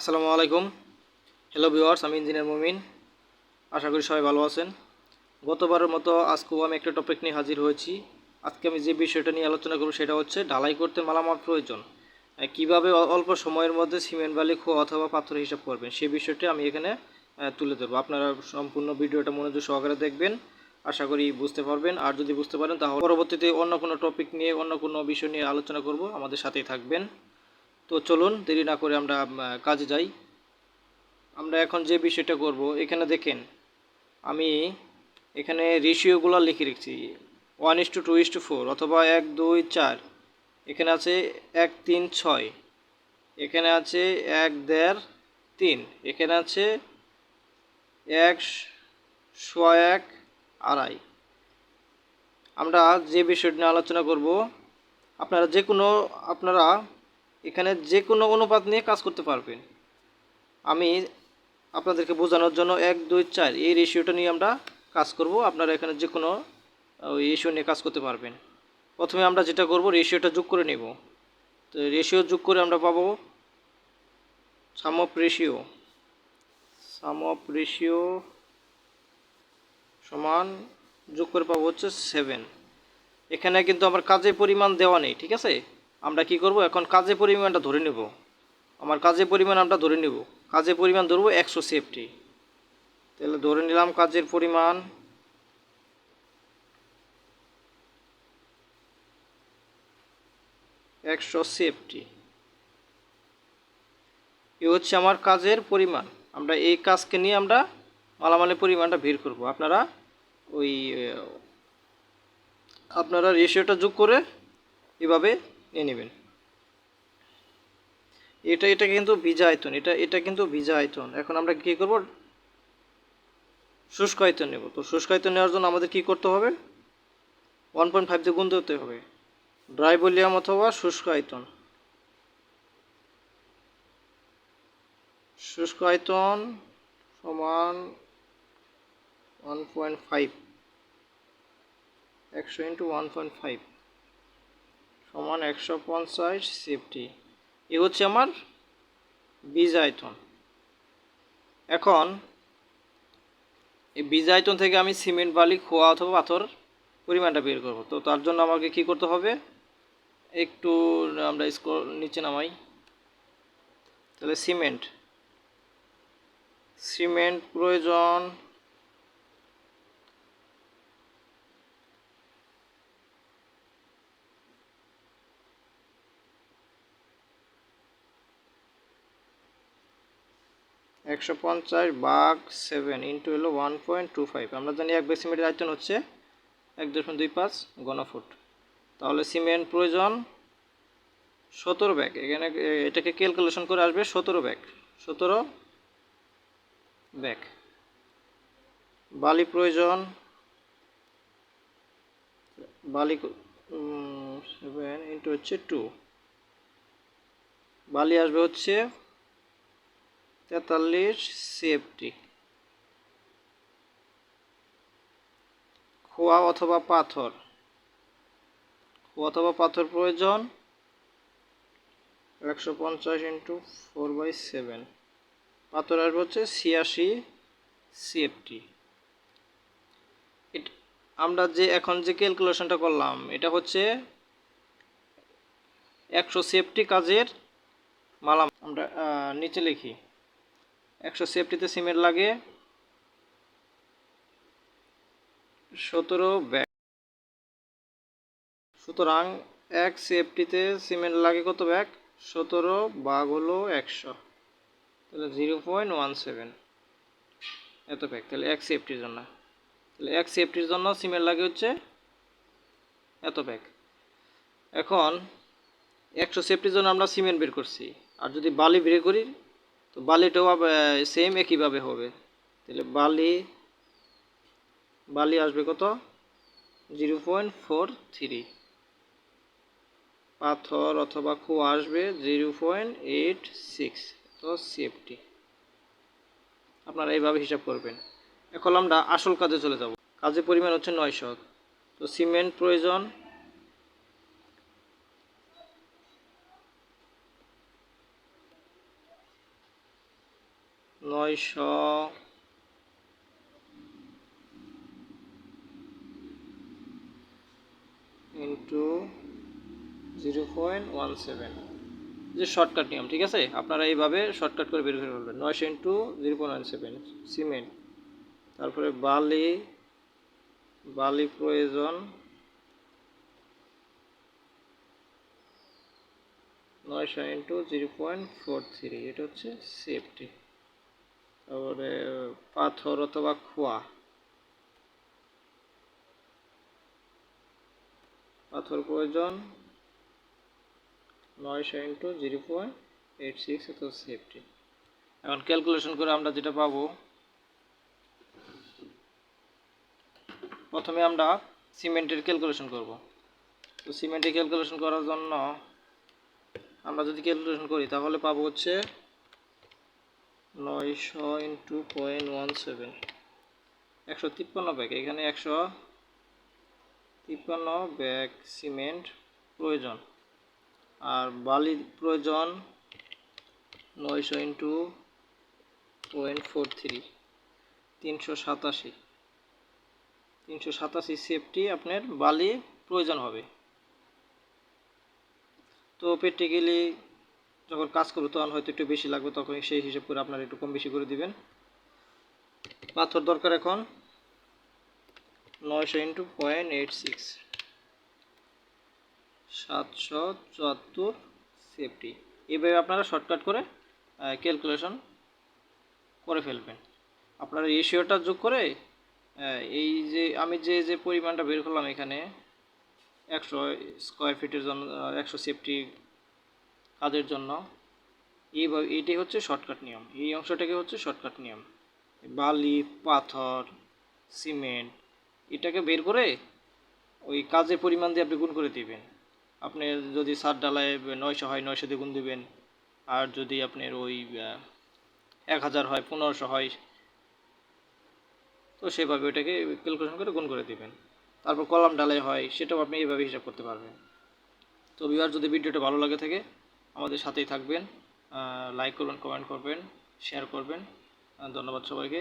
আসসালামু আলাইকুম। Hello viewers আমি ইঞ্জিনিয়ার মুমিন। আশা করি সবাই ভালো আছেন। গতবারের মতো আজকেও আমি একটা টপিক নিয়ে হাজির হয়েছি। আজকে আমি যে বিষয়টা নিয়ে আলোচনা করব সেটা হচ্ছে ঢালাই করতে মালামাল প্রয়োজন। কীভাবে অল্প সময়ের মধ্যে সিমেন্ট, বালি, খোয়া অথবা পাথর হিসাব করবেন সেই বিষয়টি আমি এখানে তুলে ধরবো। আপনারা সম্পূর্ণ ভিডিওটা মনোযোগ সহকারে দেখবেন। আশা করি বুঝতে পারবেন। আর যদি বুঝতে পারেন, তাহলে পরবর্তীতে অন্য কোনো টপিক নিয়ে, অন্য কোনো বিষয় নিয়ে আলোচনা করব। আমাদের সাথেই থাকবেন। তো চলুন, দেরি না করে আমরা কাজে যাই। আমরা এখন যে বিষয়টা করব, এখানে দেখেন, আমি এখানে রেশিওগুলো লিখে রেখেছি। One is to two is to four অথবা এক, দুই, চার। এখানে আছে এক, তিন, ছয়। এখানে আছে এক, দেড়, তিন। এখানে আছে এক সোয়া এক, আড়াই। আমরা যে বিষয়টি নিয়ে আলোচনা করব, আপনারা যে কোনো আপনারা এখানে যে কোনো অনুপাত নিয়ে কাজ করতে পারবেন আমি আপনাদেরকে বোঝানোর জন্য এক, দুই, চার, এই রেশিওটা নিয়ে আমরা কাজ করব। আপনারা এখানে যে কোনো রেশিও নিয়ে কাজ করতে পারবেন। প্রথমে আমরা যেটা করব রেশিওটা যোগ করে নেব। তো রেশিও যোগ করে আমরা পাবো sum of ratio sum ratio সমান যোগ করে পাবো হচ্ছে সেভেন এখানে কিন্তু আমার কাজের পরিমাণ দেওয়া নেই, ঠিক আছে? আমরা কি করব? এখন কাজের পরিমাণটা ধরে নেব। আমার কাজের পরিমাণ আমরা ধরে নেব। কাজের পরিমাণ ধরবো একশো সেফটি তাহলে ধরে নিলাম কাজের পরিমাণ একশো সেফটি এ হচ্ছে আমার কাজের পরিমাণ। আমরা এই কাজকে নিয়ে আমরা মালামালের পরিমাণটা বের করব। আপনারা ওই, আপনারা রেশিওটা যোগ করে এভাবে নিয়ে নেবেন। এটা এটা কিন্তু ভিজা আয়তন এটা এটা কিন্তু ভিজা আয়তন এখন আমরা কী করব? শুষ্ক আয়তন নেব। তো শুষ্ক আয়তন নেওয়ার জন্য আমাদের কী করতে হবে? ওয়ান পয়েন্ট ফাইভ দিয়ে গুণ দিতে হবে। ড্রাই ভলিউম অথবা শুষ্ক আয়তন। শুষ্ক আয়তন সমান ওয়ান পয়েন্ট ফাইভ একশো ইন্টু ওয়ান পয়েন্ট ফাইভ সমান একশো পঞ্চাশ সেফটি। এ হচ্ছে আমার বীজ আয়তন। এখন এই বীজ আয়তন থেকে আমি সিমেন্ট, বালি, খোয়া অথবা পাথর পরিমাণটা বের করব। তো তার জন্য আমাকে কি করতে হবে? একটু আমরা স্কোর নিচে নামাই। তাহলে সিমেন্ট। সিমেন্ট প্রয়োজন একশো পঞ্চাশ বাঘ সেভেন ইন্টু হলো ওয়ান পয়েন্ট টু ফাইভ। আমরা জানি এক ব্যাগ সিমেন্টের আয়তন হচ্ছে এক দশমিক দুই পাঁচ ঘনফুট তাহলে সিমেন্ট প্রয়োজন সতেরো ব্যাগ। এখানে, এটাকে ক্যালকুলেশন করে আসবে সতেরো ব্যাগ সতেরো ব্যাগ। বালি প্রয়োজন বালি সেভেন ইন্টু হচ্ছে টু। বালি আসবে হচ্ছে তেতাল্লিশ সেফটি খোয়া অথবা পাথর। খোয়া অথবা পাথর প্রয়োজন। একশো পঞ্চাশ ইন্টু ফোর বাই সেভেন পাথর আসবে হচ্ছে ছিয়াশি সিএফটি আমরা যে এখন যে ক্যালকুলেশনটা করলাম, এটা হচ্ছে একশো সেফটি কাজের মালাম আমরা নিচে লিখি। একশো সেফটিতে সিমেন্ট লাগে। সতেরো ব্যাগ। সুতরাং এক সেফটিতে সিমেন্ট লাগে কত ব্যাগ? সতেরো বাঘ হলো একশো। তাহলে জিরো পয়েন্ট ওয়ান সেভেন। এত ব্যাগ, তাহলে এক সেফটির জন্য। তাহলে এক সেফটির জন্য সিমেন্ট লাগে হচ্ছে এত ব্যাগ। এখন একশো সেফটির জন্য আমরা সিমেন্ট বের করছি। আর যদি বালি বের করি তো বালিটাও সেম একইভাবে হবে। তাহলে বালি বালি আসবে কত? Zero point four three. পাথর অথবা খোয়া আসবে জিরো পয়েন্ট এইট সিক্স। তো সেফটি আপনারা এইভাবে হিসাব করবেন। এখন আমরা আসল কাজে চলে যাব। কাজের পরিমাণ হচ্ছে নয়শো। তো সিমেন্ট প্রয়োজন নয়শো into zero point one seven যে শর্টকাট নিয়ম, ঠিক আছে? আপনারা এইভাবে শর্টকাট করে বের করে ফেলবেন। নয়শো into zero point one seven cement তারপরে বালি বালি প্রয়োজন নয়শো into zero point four three এটা হচ্ছে সেফটি তারপরে, পাথর অথবা খোয়া। পাথর প্রয়োজন নয়শো into zero point eight six এত সেফটি এখন ক্যালকুলেশন করে আমরা যেটা পাবো, প্রথমে আমরা সিমেন্টের ক্যালকুলেশন করব। তো সিমেন্টের ক্যালকুলেশন করার জন্য আমরা যদি ক্যালকুলেশন করি, তাহলে পাবো হচ্ছে নয়শো ইন্টু পয়েন্ট ওয়ান সেভেন। একশো তিপ্পান্ন ব্যাগ, এখানে একশো তিপ্পান্ন ব্যাগ সিমেন্ট প্রয়োজন। আর বালি প্রয়োজন নয়শো ইন্টু পয়েন্ট ফোর থ্রি তিনশো সাতাশি। তিনশো সাতাশি সেফটি আপনার বালি প্রয়োজন হবে। তো প্র্যাকটিক্যালি যখন কাজ করব, তখন হয়তো একটু বেশি লাগবে, তখন সেই হিসাব করে আপনারা একটু কম বেশি করে দিবেন। পাথর দরকার এখন নয়শো ইন্টু পয়েন্ট এইট সিক্স। সাতশো চুয়াত্তর সেফটি। এইভাবে আপনারা শর্টকাট করে ক্যালকুলেশন করে ফেলবেন। আপনারা রেশিওটা যোগ করে এই যে আমি যে যে পরিমাণটা বের করলাম এখানে, একশো স্কোয়ার ফিটের জন্য একশো সেফটি কাজের জন্য। এইভাবে এইটাই হচ্ছে শর্টকাট নিয়ম। এই অংশটাকে হচ্ছে শর্টকাট নিয়ম। বালি, পাথর সিমেন্ট এটাকে বের করে ওই কাজের পরিমাণ দিয়ে আপনি গুণ করে দিবেন। আপনি যদি সাত ডালায় নয়শো হয়, নয়শো দিয়ে গুণ দিবেন। আর যদি আপনার ওই এক হাজার হয়, পনেরোশো হয়, তো সেভাবে ওটাকে ক্যালকুলেশন করে গুণ করে দিবেন। তারপর কলাম ডালাই হয়, সেটাও আপনি এইভাবে হিসাব করতে পারবেন। তো বিবার যদি ভিডিওটা ভালো লাগে থাকে আমাদের সাথেই থাকবেন। লাইক করবেন কমেন্ট করবেন শেয়ার করবেন। ধন্যবাদ সবাইকে।